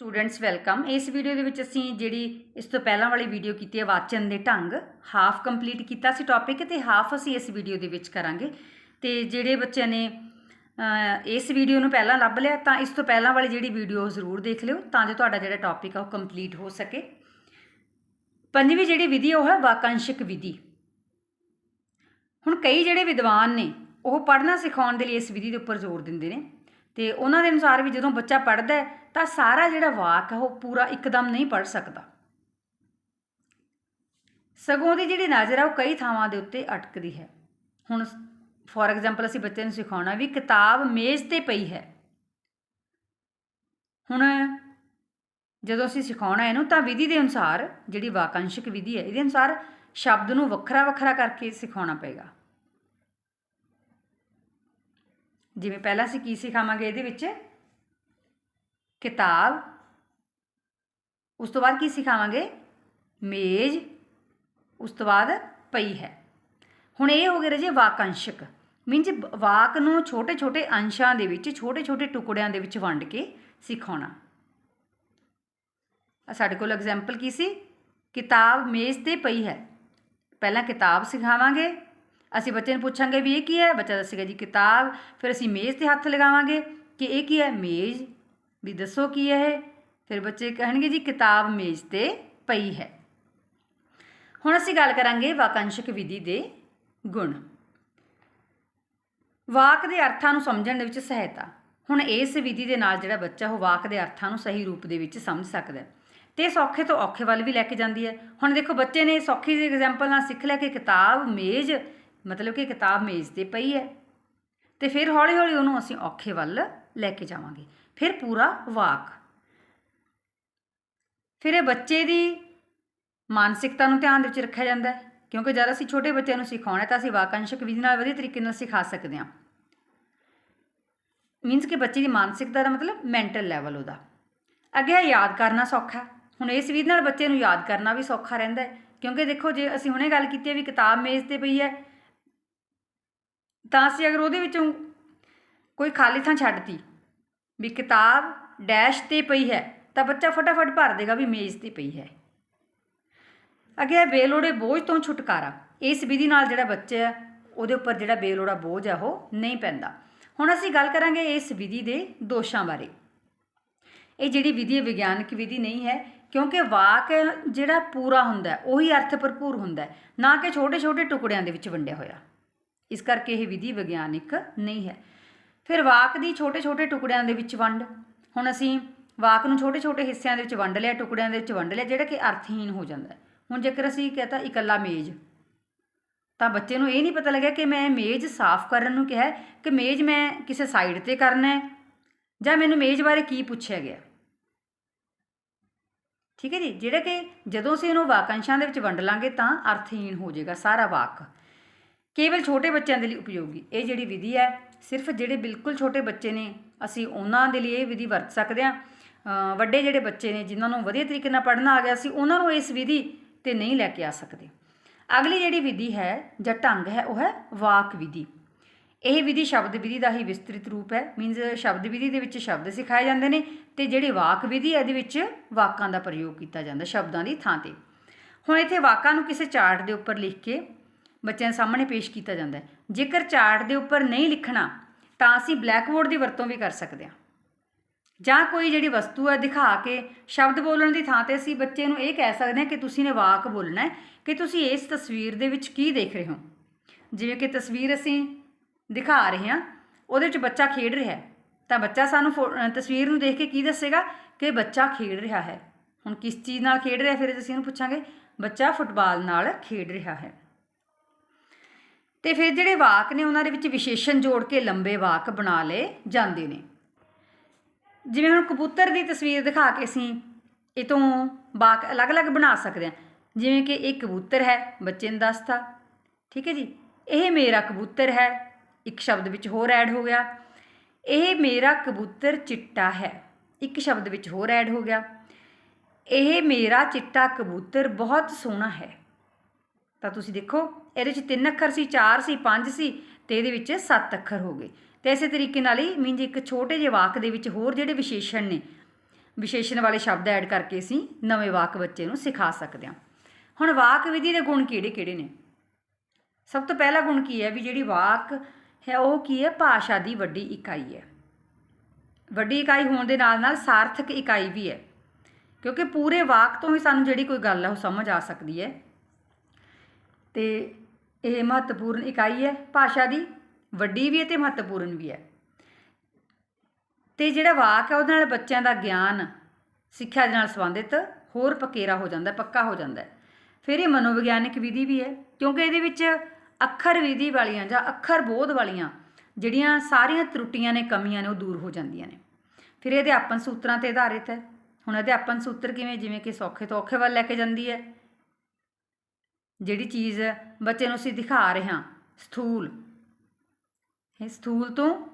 Students welcome ਇਸ video ਦੇ ਵਿੱਚ ਅਸੀਂ ਜਿਹੜੀ ਇਸ ਤੋਂ ਪਹਿਲਾਂ ਵਾਲੀ ਵੀਡੀਓ ਕੀਤੀ ਹੈ, ਵਾਚਨ ਦੇ ਢੰਗ ਹਾਫ ਕੰਪਲੀਟ ਕੀਤਾ ਸੀ ਟੌਪਿਕ ਤੇ ਹਾਫ ਅਸੀਂ ਇਸ ਵੀਡੀਓ ਦੇ ਵਿੱਚ ਕਰਾਂਗੇ। ਤੇ ਜਿਹੜੇ ਬੱਚਿਆਂ ਨੇ ਇਸ ਵੀਡੀਓ ਨੂੰ ਪਹਿਲਾਂ ਲੱਭ ਲਿਆ, ਤਾਂ ਇਸ ਤੋਂ ਪਹਿਲਾਂ ਵਾਲੀ ਜਿਹੜੀ ਵੀਡੀਓ ਜ਼ਰੂਰ ਦੇਖ ਲਿਓ, ਤਾਂ ਜੋ ਤੁਹਾਡਾ ਜਿਹੜਾ ਟੌਪਿਕ ਆ ਉਹ ਕੰਪਲੀਟ ਹੋ ਸਕੇ। ਪੰਜਵੀਂ ਜਿਹੜੀ ਵਿਧੀ ਉਹ ਹੈ ਵਾਕਾਂਸ਼ਿਕ ਵਿਧੀ। ਹੁਣ ਕਈ ਜਿਹੜੇ ਵਿਦਵਾਨ ਨੇ, ਉਹ ਪੜ੍ਹਨਾ ਸਿਖਾਉਣ ਦੇ ਲਈ ਇਸ ਵਿਧੀ ਦੇ ਉੱਪਰ ਜ਼ੋਰ ਦਿੰਦੇ ਨੇ। ਤੇ ਉਹਨਾਂ ਦੇ ਅਨੁਸਾਰ ਵੀ ਜਦੋਂ ਬੱਚਾ ਪੜ੍ਹਦਾ ਤਾਂ ਸਾਰਾ ਜਿਹੜਾ ਵਾਕ ਹੈ ਉਹ ਪੂਰਾ ਇੱਕਦਮ ਨਹੀਂ ਪੜ੍ਹ ਸਕਦਾ। ਸਗੋਂ ਦੀ ਜਿਹੜੀ ਨਜ਼ਰ ਹੈ ਉਹ ਕਈ ਥਾਵਾਂ ਦੇ ਉੱਤੇ ਅਟਕਦੀ ਹੈ। ਹੁਣ ਫੋਰ ਐਗਜ਼ਾਮਪਲ ਅਸੀਂ ਬੱਚੇ ਨੂੰ ਸਿਖਾਉਣਾ ਵੀ ਕਿਤਾਬ ਮੇਜ਼ ਤੇ ਪਈ ਹੈ। ਹੁਣ ਜਦੋਂ ਅਸੀਂ ਸਿਖਾਉਣਾ ਇਹਨੂੰ, ਤਾਂ ਵਿਧੀ ਦੇ ਅਨੁਸਾਰ ਜਿਹੜੀ ਵਾਕਾਂਸ਼ਿਕ ਵਿਧੀ ਹੈ, ਇਹਦੇ ਅਨੁਸਾਰ ਸ਼ਬਦ ਨੂੰ ਵੱਖਰਾ ਵੱਖਰਾ ਕਰਕੇ ਸਿਖਾਉਣਾ ਪਏਗਾ। ਜਿਵੇਂ ਪਹਿਲਾਂ ਅਸੀਂ ਕੀ ਸਿਖਾਵਾਂਗੇ ਇਹਦੇ ਵਿੱਚ? ਕਿਤਾਬ। ਉਸ ਤੋਂ ਬਾਅਦ ਕੀ ਸਿਖਾਵਾਂਗੇ? ਮੇਜ਼। ਉਸ ਤੋਂ ਬਾਅਦ ਪਈ ਹੈ। ਹੁਣ ਇਹ ਹੋ ਗਏ ਰਜੇ ਵਾਕਾਂਸ਼ਕ। ਮੀਨਜ਼ ਵਾਕ ਨੂੰ ਛੋਟੇ-ਛੋਟੇ ਅੰਸ਼ਾਂ ਦੇ ਵਿੱਚ, ਛੋਟੇ-ਛੋਟੇ ਟੁਕੜਿਆਂ ਦੇ ਵਿੱਚ ਵੰਡ ਕੇ ਸਿਖਾਉਣਾ। ਸਾਡੇ ਕੋਲ ਐਗਜ਼ਾਮਪਲ ਕੀ ਸੀ? ਕਿਤਾਬ, ਮੇਜ਼ ਤੇ ਪਈ ਹੈ। ਪਹਿਲਾਂ ਕਿਤਾਬ ਸਿਖਾਵਾਂਗੇ। ਅਸੀਂ ਬੱਚੇ ਨੂੰ ਪੁੱਛਾਂਗੇ ਵੀ ਇਹ ਕੀ ਹੈ? ਬੱਚਾ ਦੱਸੇਗਾ ਜੀ ਕਿਤਾਬ। ਫਿਰ ਅਸੀਂ ਮੇਜ਼ ਤੇ ਹੱਥ ਲਗਾਵਾਂਗੇ ਕਿ ਇਹ ਕੀ ਹੈ? ਮੇਜ਼। ਵੀ ਦੱਸੋ ਕੀ ਹੈ ਇਹ? ਫਿਰ ਬੱਚੇ ਕਹਿਣਗੇ ਜੀ ਕਿਤਾਬ ਮੇਜ਼ ਤੇ ਪਈ ਹੈ। ਹੁਣ ਅਸੀਂ ਗੱਲ ਕਰਾਂਗੇ ਵਾਕੰਸ਼ਕ ਵਿਧੀ ਦੇ ਗੁਣ। ਵਾਕ ਦੇ ਅਰਥਾਂ ਨੂੰ ਸਮਝਣ ਦੇ ਵਿੱਚ ਸਹਾਇਤਾ। ਹੁਣ ਇਸ ਵਿਧੀ ਦੇ ਨਾਲ ਜਿਹੜਾ ਬੱਚਾ ਉਹ ਵਾਕ ਦੇ ਅਰਥਾਂ ਨੂੰ ਸਹੀ ਰੂਪ ਦੇ ਵਿੱਚ ਸਮਝ ਸਕਦਾ ਹੈ। ਤੇ ਸੌਖੇ ਤੋਂ ਔਖੇ ਵੱਲ ਵੀ ਲੈ ਕੇ ਜਾਂਦੀ ਹੈ। ਹੁਣ ਦੇਖੋ ਬੱਚੇ ਨੇ ਸੌਖੀ ਜਿਹੀ ਐਗਜ਼ਾਮਪਲ ਨਾਲ ਸਿੱਖ ਲਿਆ ਕਿ ਕਿਤਾਬ, ਮੇਜ਼ ਮਤਲਬ ਕਿ ਕਿਤਾਬ ਮੇਜ਼ ਤੇ ਪਈ ਹੈ। ਤੇ ਫਿਰ ਹੌਲੀ ਹੌਲੀ ਉਹਨੂੰ ਅਸੀਂ ਔਖੇ ਵੱਲ ਲੈ ਕੇ ਜਾਵਾਂਗੇ। ਫਿਰ ਪੂਰਾ ਵਾਕ। ਫਿਰ ਇਹ ਬੱਚੇ ਦੀ ਮਾਨਸਿਕਤਾ ਨੂੰ ਧਿਆਨ ਦੇ ਵਿੱਚ ਰੱਖਿਆ ਜਾਂਦਾ ਹੈ। ਕਿਉਂਕਿ ਜਦ ਅਸੀਂ ਛੋਟੇ ਬੱਚਿਆਂ ਨੂੰ ਸਿਖਾਉਣਾ ਤਾਂ ਅਸੀਂ ਵਾਕਾਂਸ਼ਕ ਵਿਧੀ ਨਾਲ ਵਧੀਆ ਤਰੀਕੇ ਨਾਲ ਸਿਖਾ ਸਕਦੇ ਹਾਂ। ਮੀਨਸ ਕਿ ਬੱਚੇ ਦੀ ਮਾਨਸਿਕਤਾ ਦਾ ਮਤਲਬ ਮੈਂਟਲ ਲੈਵਲ ਉਹਦਾ। ਅੱਗੇ ਹੈ ਯਾਦ ਕਰਨਾ ਸੌਖਾ ਹੁਣ ਇਸ ਵਿਧੀ ਨਾਲ ਬੱਚੇ ਨੂੰ ਯਾਦ ਕਰਨਾ ਵੀ ਸੌਖਾ ਰਹਿੰਦਾ ਹੈ। ਕਿਉਂਕਿ ਦੇਖੋ ਜੇ ਅਸੀਂ ਹੁਣੇ ਗੱਲ ਕੀਤੀ ਹੈ ਵੀ ਕਿਤਾਬ ਮੇਜ਼ ਤੇ ਪਈ ਹੈ ਤਾਂ ਅਸੀਂ ਅਗਰ ਉਹਦੇ ਵਿੱਚੋਂ ਕੋਈ ਖਾਲੀ ਥਾਂ ਛੱਡਤੀ ਵੀ ਕਿਤਾਬ ਡੈਸ਼ ਤੇ ਪਈ ਹੈ, ਤਾਂ ਬੱਚਾ ਫਟਾਫਟ ਭਰ ਦੇਗਾ ਵੀ ਮੇਜ਼ ਤੇ ਪਈ ਹੈ। ਅੱਗੇ ਹੈ ਬੇਲੋੜੇ ਬੋਝ ਤੋਂ ਛੁਟਕਾਰਾ। ਇਸ ਵਿਧੀ ਨਾਲ ਜਿਹੜਾ ਬੱਚਾ ਹੈ, ਉਹਦੇ ਉੱਪਰ ਜਿਹੜਾ ਬੇਲੋੜਾ ਬੋਝ ਹੈ, ਉਹ ਨਹੀਂ ਪੈਂਦਾ। ਹੁਣ ਅਸੀਂ ਗੱਲ ਕਰਾਂਗੇ ਇਸ ਵਿਧੀ ਦੇ ਦੋਸ਼ਾਂ ਬਾਰੇ। ਇਹ ਜਿਹੜੀ ਵਿਧੀ ਵਿਗਿਆਨਕ ਵਿਧੀ ਨਹੀਂ ਹੈ, ਕਿਉਂਕਿ ਵਾਕ ਜਿਹੜਾ ਪੂਰਾ ਹੁੰਦਾ ਉਹੀ ਅਰਥ ਭਰਪੂਰ ਹੁੰਦਾ ਨਾ ਕਿ ਛੋਟੇ-ਛੋਟੇ ਟੁਕੜਿਆਂ ਦੇ ਵਿੱਚ ਵੰਡਿਆ ਹੋਇਆ। ਇਸ ਕਰਕੇ ਇਹ ਵਿਧੀ ਵਿਗਿਆਨਿਕ ਨਹੀਂ ਹੈ। ਫਿਰ ਵਾਕ ਦੀ ਛੋਟੇ-ਛੋਟੇ ਟੁਕੜਿਆਂ ਦੇ ਵਿੱਚ ਵੰਡ। ਹੁਣ ਅਸੀਂ ਵਾਕ ਨੂੰ ਛੋਟੇ-ਛੋਟੇ ਹਿੱਸਿਆਂ ਦੇ ਵਿੱਚ ਵੰਡ ਲਿਆ, ਟੁਕੜਿਆਂ ਦੇ ਵਿੱਚ ਵੰਡ ਲਿਆ, ਜਿਹੜਾ ਕਿ ਅਰਥਹੀਨ ਹੋ ਜਾਂਦਾ ਹੈ। ਹੁਣ ਜੇਕਰ ਅਸੀਂ ਕਹਤਾ ਇਕੱਲਾ ਮੇਜ਼, ਤਾਂ ਬੱਚੇ ਨੂੰ ਇਹ ਨਹੀਂ ਪਤਾ ਲੱਗਿਆ ਕਿ ਮੈਂ ਮੇਜ਼ ਸਾਫ਼ ਕਰਨ ਨੂੰ ਕਿਹਾ ਕਿ ਮੇਜ਼ ਮੈਂ ਕਿਸੇ ਸਾਈਡ ਤੇ ਕਰਨਾ ਹੈ, ਜਾਂ ਮੈਨੂੰ ਮੇਜ਼ ਬਾਰੇ ਕੀ ਪੁੱਛਿਆ ਗਿਆ। ਠੀਕ ਹੈ ਜੀ? ਜਿਹੜਾ ਕਿ ਜਦੋਂ ਅਸੀਂ ਇਹਨੂੰ ਵਾਕਾਂਸ਼ਾਂ ਦੇ ਵਿੱਚ ਵੰਡ ਲਾਂਗੇ ਤਾਂ ਅਰਥਹੀਨ ਹੋ ਜਾਏਗਾ ਸਾਰਾ ਵਾਕ। ਕੇਵਲ ਛੋਟੇ ਬੱਚਿਆਂ ਦੇ ਲਈ ਉਪਯੋਗੀ। ਇਹ ਜਿਹੜੀ ਵਿਧੀ ਹੈ, ਸਿਰਫ ਜਿਹੜੇ ਬਿਲਕੁਲ ਛੋਟੇ ਬੱਚੇ ਨੇ, ਅਸੀਂ ਉਹਨਾਂ ਦੇ ਲਈ ਇਹ ਵਿਧੀ ਵਰਤ ਸਕਦੇ ਹਾਂ। ਵੱਡੇ ਜਿਹੜੇ ਬੱਚੇ ਨੇ, ਜਿਨ੍ਹਾਂ ਨੂੰ ਵਧੀਆ ਤਰੀਕੇ ਨਾਲ ਪੜ੍ਹਨਾ ਆ ਗਿਆ ਸੀ ਉਹਨਾਂ ਨੂੰ ਇਸ ਵਿਧੀ ਤੇ ਨਹੀਂ ਲੈ ਕੇ ਆ ਸਕਦੇ। ਅਗਲੀ ਜਿਹੜੀ ਵਿਧੀ ਹੈ, ਜਾਂ ਢੰਗ ਹੈ, ਉਹ ਹੈ ਵਾਕ ਵਿਧੀ। ਇਹ ਵਿਧੀ ਸ਼ਬਦ ਵਿਧੀ ਦਾ ਹੀ ਵਿਸਤ੍ਰਿਤ ਰੂਪ ਹੈ। ਮੀਨਸ ਸ਼ਬਦ ਵਿਧੀ ਦੇ ਵਿੱਚ ਸ਼ਬਦ ਸਿਖਾਏ ਜਾਂਦੇ ਨੇ ਤੇ ਜਿਹੜੀ ਵਾਕ ਵਿਧੀ ਹੈ, ਇਹਦੇ ਵਿੱਚ ਵਾਕਾਂ ਦਾ ਪ੍ਰਯੋਗ ਕੀਤਾ ਜਾਂਦਾ ਸ਼ਬਦਾਂ ਦੀ ਥਾਂ ਤੇ। ਹੁਣ ਇੱਥੇ ਵਾਕਾਂ ਨੂੰ ਕਿਸੇ ਚਾਰਟ ਦੇ ਉੱਪਰ ਲਿਖ ਕੇ ਬੱਚਿਆਂ ਦੇ ਸਾਹਮਣੇ ਪੇਸ਼ ਕੀਤਾ ਜਾਂਦਾ ਹੈ। ਜੇਕਰ ਚਾਰਟ ਦੇ ਉੱਪਰ ਨਹੀਂ ਲਿਖਣਾ, ਤਾਂ ਅਸੀਂ ਬਲੈਕ ਬੋਰਡ ਦੀ ਵਰਤੋਂ ਵੀ ਕਰ ਸਕਦੇ ਹਾਂ। ਜਾਂ ਕੋਈ ਜਿਹੜੀ ਵਸਤੂ ਹੈ, ਦਿਖਾ ਕੇ ਸ਼ਬਦ ਬੋਲਣ ਦੀ ਥਾਂ ਤੇ ਅਸੀਂ ਬੱਚੇ ਨੂੰ ਇਹ ਕਹਿ ਸਕਦੇ ਹਾਂ ਕਿ ਤੁਸੀਂ ਨੇ ਵਾਕ ਬੋਲਣਾ ਹੈ ਕਿ ਤੁਸੀਂ ਇਸ ਤਸਵੀਰ ਦੇ ਵਿੱਚ ਕੀ ਦੇਖ ਰਹੇ ਹੋ। ਜਿਵੇਂ ਕਿ ਤਸਵੀਰ ਅਸੀਂ ਦਿਖਾ ਰਹੇ ਹਾਂ, ਉਹਦੇ ਵਿੱਚ ਬੱਚਾ ਖੇਡ ਰਿਹਾ ਹੈ। ਤਾਂ ਬੱਚਾ ਸਾਨੂੰ ਫੋ- ਤਸਵੀਰ ਨੂੰ ਦੇਖ ਕੇ ਕੀ ਦੱਸੇਗਾ ਕਿ ਬੱਚਾ ਖੇਡ ਰਿਹਾ ਹੈ। ਹੁਣ ਕਿਸ ਚੀਜ਼ ਨਾਲ ਖੇਡ ਰਿਹਾ ਫਿਰ ਅਸੀਂ ਇਹਨੂੰ ਪੁੱਛਾਂਗੇ। ਬੱਚਾ ਫੁੱਟਬਾਲ ਨਾਲ ਖੇਡ ਰਿਹਾ ਹੈ। ਤੇ ਫਿਰ ਜਿਹੜੇ ਵਾਕ ਨੇ ਉਹਨਾਂ ਦੇ ਵਿੱਚ ਵਿਸ਼ੇਸ਼ਣ ਜੋੜ ਕੇ ਲੰਬੇ ਵਾਕ ਬਣਾ ਲਏ ਜਾਂਦੇ ਨੇ। ਜਿਵੇਂ ਹੁਣ ਕਬੂਤਰ ਦੀ ਤਸਵੀਰ ਦਿਖਾ ਕੇ ਅਸੀਂ ਇਹ ਤੋਂ ਵਾਕ ਅਲੱਗ-ਅਲੱਗ ਬਣਾ ਸਕਦੇ ਹਾਂ। ਜਿਵੇਂ ਕਿ ਇਹ ਕਬੂਤਰ ਹੈ, ਬੱਚੇ ਨੇ ਦੱਸਤਾ। ਠੀਕ ਹੈ ਜੀ? ਇਹ ਮੇਰਾ ਕਬੂਤਰ ਹੈ, ਇੱਕ ਸ਼ਬਦ ਵਿੱਚ ਹੋਰ ਐਡ ਹੋ ਗਿਆ। ਇਹ ਮੇਰਾ ਕਬੂਤਰ ਚਿੱਟਾ ਹੈ, ਇੱਕ ਸ਼ਬਦ ਵਿੱਚ ਹੋਰ ਐਡ ਹੋ ਗਿਆ। ਇਹ ਮੇਰਾ ਚਿੱਟਾ ਕਬੂਤਰ ਬਹੁਤ ਸੋਹਣਾ ਹੈ। ਤਾਂ ਤੁਸੀਂ ਦੇਖੋ ਇਹਦੇ ਵਿੱਚ ਤਿੰਨ ਅੱਖਰ ਸੀ, ਚਾਰ ਸੀ, ਪੰਜ ਸੀ ਤੇ ਇਹਦੇ ਵਿੱਚ ਸੱਤ ਅੱਖਰ ਹੋ ਗਏ। ਤੇ ਇਸੇ ਤਰੀਕੇ ਨਾਲ ਹੀ ਮੀਨਜ ਇੱਕ ਛੋਟੇ ਜਿਹੇ ਵਾਕ ਦੇ ਵਿੱਚ ਹੋਰ ਜਿਹੜੇ ਵਿਸ਼ੇਸ਼ਣ ਨੇ, ਵਿਸ਼ੇਸ਼ਣ ਵਾਲੇ ਸ਼ਬਦ ਐਡ ਕਰਕੇ ਅਸੀਂ ਨਵੇਂ ਵਾਕ ਬੱਚੇ ਨੂੰ ਸਿਖਾ ਸਕਦੇ ਹਾਂ। ਹੁਣ ਵਾਕ ਵਿਧੀ ਦੇ ਗੁਣ ਕਿਹੜੇ-ਕਿਹੜੇ ਨੇ? ਸਭ ਤੋਂ ਪਹਿਲਾ ਗੁਣ ਕੀ ਹੈ? ਵੀ ਜਿਹੜੀ ਵਾਕ ਹੈ ਉਹ ਕੀ ਹੈ? ਭਾਸ਼ਾ ਦੀ ਵੱਡੀ ਇਕਾਈ ਹੈ। ਵੱਡੀ ਇਕਾਈ ਹੋਣ ਦੇ ਨਾਲ ਨਾਲ ਸਾਰਥਕ ਇਕਾਈ ਵੀ ਹੈ। ਕਿਉਂਕਿ ਪੂਰੇ ਵਾਕ ਤੋਂ ਹੀ ਸਾਨੂੰ ਜਿਹੜੀ ਕੋਈ ਗੱਲ ਹੈ ਉਹ ਸਮਝ ਆ ਸਕਦੀ ਹੈ। ਤੇ ਇਹ ਮਹੱਤਵਪੂਰਨ ਇਕਾਈ ਹੈ, ਭਾਸ਼ਾ ਦੀ ਵੱਡੀ ਵੀ ਹੈ ਤੇ ਮਹੱਤਵਪੂਰਨ ਵੀ ਹੈ। ਤੇ ਜਿਹੜਾ ਵਾਕ ਹੈ, ਉਹਦੇ ਨਾਲ ਬੱਚਿਆਂ ਦਾ ਗਿਆਨ, ਸਿੱਖਿਆ ਦੇ ਨਾਲ ਸੰਬੰਧਿਤ ਹੋਰ ਪਕੇਰਾ ਹੋ ਜਾਂਦਾ, ਪੱਕਾ ਹੋ ਜਾਂਦਾ ਫਿਰ ਇਹ ਮਨੋਵਿਗਿਆਨਿਕ ਵਿਧੀ ਵੀ ਹੈ, ਕਿਉਂਕਿ ਇਹਦੇ ਵਿੱਚ ਅੱਖਰ ਵਿਧੀ ਵਾਲੀਆਂ ਜਾਂ ਅੱਖਰ ਬੋਧ ਵਾਲੀਆਂ ਜਿਹੜੀਆਂ ਸਾਰੀਆਂ ਤਰੁੱਟੀਆਂ ਨੇ, ਕਮੀਆਂ ਨੇ, ਉਹ ਦੂਰ ਹੋ ਜਾਂਦੀਆਂ ਨੇ। ਫਿਰ ਇਹ ਅਧਿਆਪਨ ਸੂਤਰਾਂ ਤੇ ਆਧਾਰਿਤ ਹੈ। ਹੁਣ ਅਧਿਆਪਨ ਸੂਤਰ ਕਿਵੇਂ, ਜਿਵੇਂ ਕਿ ਸੌਖੇ ਤੋਂ ਔਖੇ ਵੱਲ ਲੈ ਕੇ ਜਾਂਦੀ ਹੈ ਜਿਹੜੀ ਚੀਜ਼ ਬੱਚੇ ਨੂੰ ਅਸੀਂ ਦਿਖਾ ਰਹੇ ਹਾਂ, ਸਥੂਲ। ਇਹ ਸਥੂਲ ਤੋਂ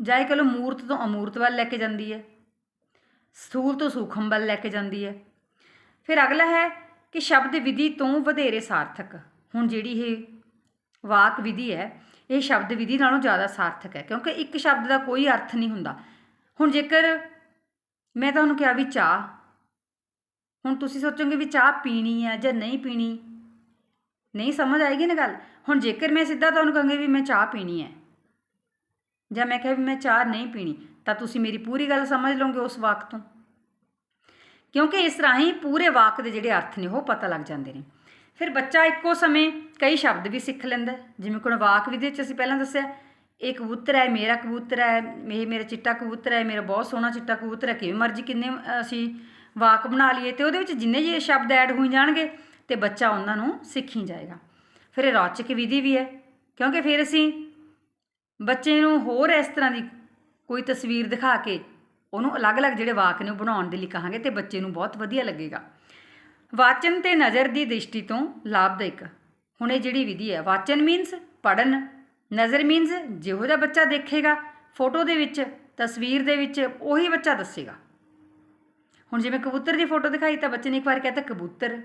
ਜਾਂ ਇਹ ਕਹ ਲਓ ਮੂਰਤ ਤੋਂ ਅਮੂਰਤ ਵੱਲ ਲੈ ਕੇ ਜਾਂਦੀ ਹੈ। ਸਥੂਲ ਤੋਂ ਸੂਖਮ ਵੱਲ ਲੈ ਕੇ ਜਾਂਦੀ ਹੈ। ਫਿਰ ਅਗਲਾ ਹੈ ਕਿ ਸ਼ਬਦ ਵਿਧੀ ਤੋਂ ਵਧੇਰੇ ਸਾਰਥਕ। ਹੁਣ ਜਿਹੜੀ ਇਹ ਵਾਕ ਵਿਧੀ ਹੈ, ਇਹ ਸ਼ਬਦ ਵਿਧੀ ਨਾਲੋਂ ਜ਼ਿਆਦਾ ਸਾਰਥਕ ਹੈ, ਕਿਉਂਕਿ ਇੱਕ ਸ਼ਬਦ ਦਾ ਕੋਈ ਅਰਥ ਨਹੀਂ ਹੁੰਦਾ। ਹੁਣ ਜੇਕਰ ਮੈਂ ਤੁਹਾਨੂੰ ਕਿਹਾ ਵੀ ਚਾਹ, ਹੁਣ ਤੁਸੀਂ ਸੋਚੋਗੇ ਵੀ ਚਾਹ ਪੀਣੀ ਹੈ ਜਾਂ ਨਹੀਂ ਪੀਣੀ ਨਹੀਂ ਸਮਝ ਆਏਗੀ ਨਾ ਗੱਲ? ਹੁਣ ਜੇਕਰ ਮੈਂ ਸਿੱਧਾ ਤੁਹਾਨੂੰ ਕਹਾਂਗੀ ਵੀ ਮੈਂ ਚਾਹ ਪੀਣੀ ਹੈ, ਜਾਂ ਮੈਂ ਕਿਹਾ ਵੀ ਮੈਂ ਚਾਹ ਨਹੀਂ ਪੀਣੀ, ਤਾਂ ਤੁਸੀਂ ਮੇਰੀ ਪੂਰੀ ਗੱਲ ਸਮਝ ਲਓਗੇ ਉਸ ਵਾਕ ਤੋਂ। ਕਿਉਂਕਿ ਇਸ ਰਾਹੀਂ ਪੂਰੇ ਵਾਕ ਦੇ ਜਿਹੜੇ ਅਰਥ ਨੇ, ਉਹ ਪਤਾ ਲੱਗ ਜਾਂਦੇ ਨੇ। ਫਿਰ ਬੱਚਾ ਇੱਕੋ ਸਮੇਂ ਕਈ ਸ਼ਬਦ ਵੀ ਸਿੱਖ ਲੈਂਦਾ ਜਿਵੇਂ ਕੋਣ ਵਾਕ ਵਿਧੀ ਵਿੱਚ ਅਸੀਂ ਪਹਿਲਾਂ ਦੱਸਿਆ, ਇਹ ਕਬੂਤਰ ਹੈ, ਮੇਰਾ ਕਬੂਤਰ ਹੈ, ਇਹ ਮੇਰਾ ਚਿੱਟਾ ਕਬੂਤਰ ਹੈ, ਮੇਰਾ ਬਹੁਤ ਸੋਹਣਾ ਚਿੱਟਾ ਕਬੂਤਰ ਹੈ, ਕਿਵੇਂ ਮਰਜ਼ੀ ਕਿੰਨੇ ਅਸੀਂ ਵਾਕ ਬਣਾ ਲਈਏ, ਤੇ ਉਹਦੇ ਵਿੱਚ ਜਿੰਨੇ ਜਿਹੇ ਸ਼ਬਦ ਐਡ ਹੋਈ ਜਾਣਗੇ ਤੇ ਬੱਚਾ ਉਹਨਾਂ ਨੂੰ ਸਿੱਖੀ ਜਾਏਗਾ। ਫਿਰ ਇਹ ਰੌਚਕ ਵਿਧੀ ਵੀ ਹੈ, ਕਿਉਂਕਿ ਫਿਰ ਅਸੀਂ ਬੱਚੇ ਨੂੰ ਹੋਰ ਇਸ ਤਰ੍ਹਾਂ ਦੀ ਕੋਈ ਤਸਵੀਰ ਦਿਖਾ ਕੇ ਉਹਨੂੰ ਅਲੱਗ-ਅਲੱਗ ਜਿਹੜੇ ਵਾਕ ਨੇ ਉਹ ਬਣਾਉਣ ਦੇ ਲਈ ਕਹਾਂਗੇ ਤੇ ਬੱਚੇ ਨੂੰ ਬਹੁਤ ਵਧੀਆ ਲੱਗੇਗਾ। ਵਾਚਨ ਤੇ ਨਜ਼ਰ ਦੀ ਦ੍ਰਿਸ਼ਟੀ ਤੋਂ ਲਾਭਦਾਇਕ, ਹੁਣ ਇਹ ਜਿਹੜੀ ਵਿਧੀ ਹੈ, ਵਾਚਨ ਮੀਨਸ ਪੜਨ ਨਜ਼ਰ ਮੀਨਸ ਜਿਹੋ ਜਿਹਾ ਬੱਚਾ ਦੇਖੇਗਾ, ਫੋਟੋ ਦੇ ਵਿੱਚ, ਤਸਵੀਰ ਦੇ ਵਿੱਚ, ਉਹੀ ਬੱਚਾ ਦੱਸੇਗਾ। ਹੁਣ ਜਿਵੇਂ ਕਬੂਤਰ ਦੀ ਫੋਟੋ ਦਿਖਾਈ ਤਾਂ ਬੱਚੇ ਨੇ ਇੱਕ ਵਾਰ ਕਹਿਤਾ ਕਬੂਤਰ।